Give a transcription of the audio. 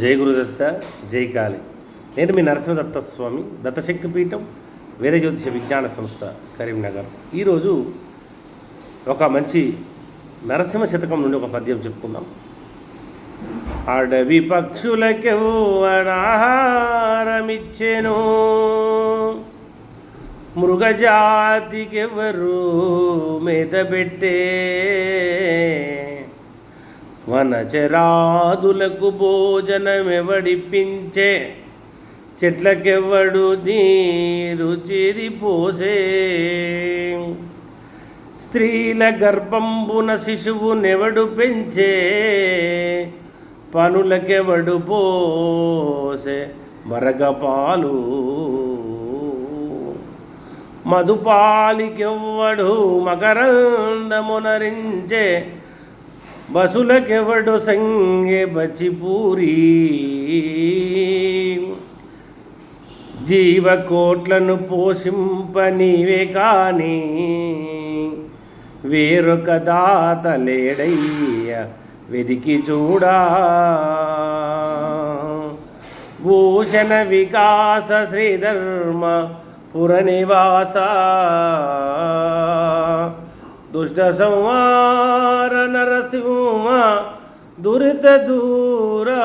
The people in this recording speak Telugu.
జై గురుదత్త జై కాళి. నేను మీ నరసింహదత్త స్వామి దత్తశక్తి పీఠం వేద జ్యోతిష విజ్ఞాన సంస్థ కరీంనగర్. ఈరోజు ఒక మంచి నరసింహ శతకం నుండి ఒక పద్యం చెప్పుకుందాం. అడవి పక్షులకెవ్వడాహారమిచ్చెను మృగజాతికెవరు మేత పెట్టే వనచరాదులకు భోజనమెవడిపించే చెట్లకెవ్వడు నీరు పోసే స్త్రీల గర్భంబున శిశువు నెవడు పెంచే? పనులకెవడు పోసే? మరగపాలు. మధుపాలికెవ్వడు మకరందమునరించే? బసులకెవడు సంగే బచిపూరి జీవకోట్లను పోషింప నీవే కాని వేరొక దాత లేడయ్య వెదికి చూడా. భూషణ వికాస శ్రీధర్మ పురనివాస. दुष्ट संहार नरसिंह दुरित दूरा।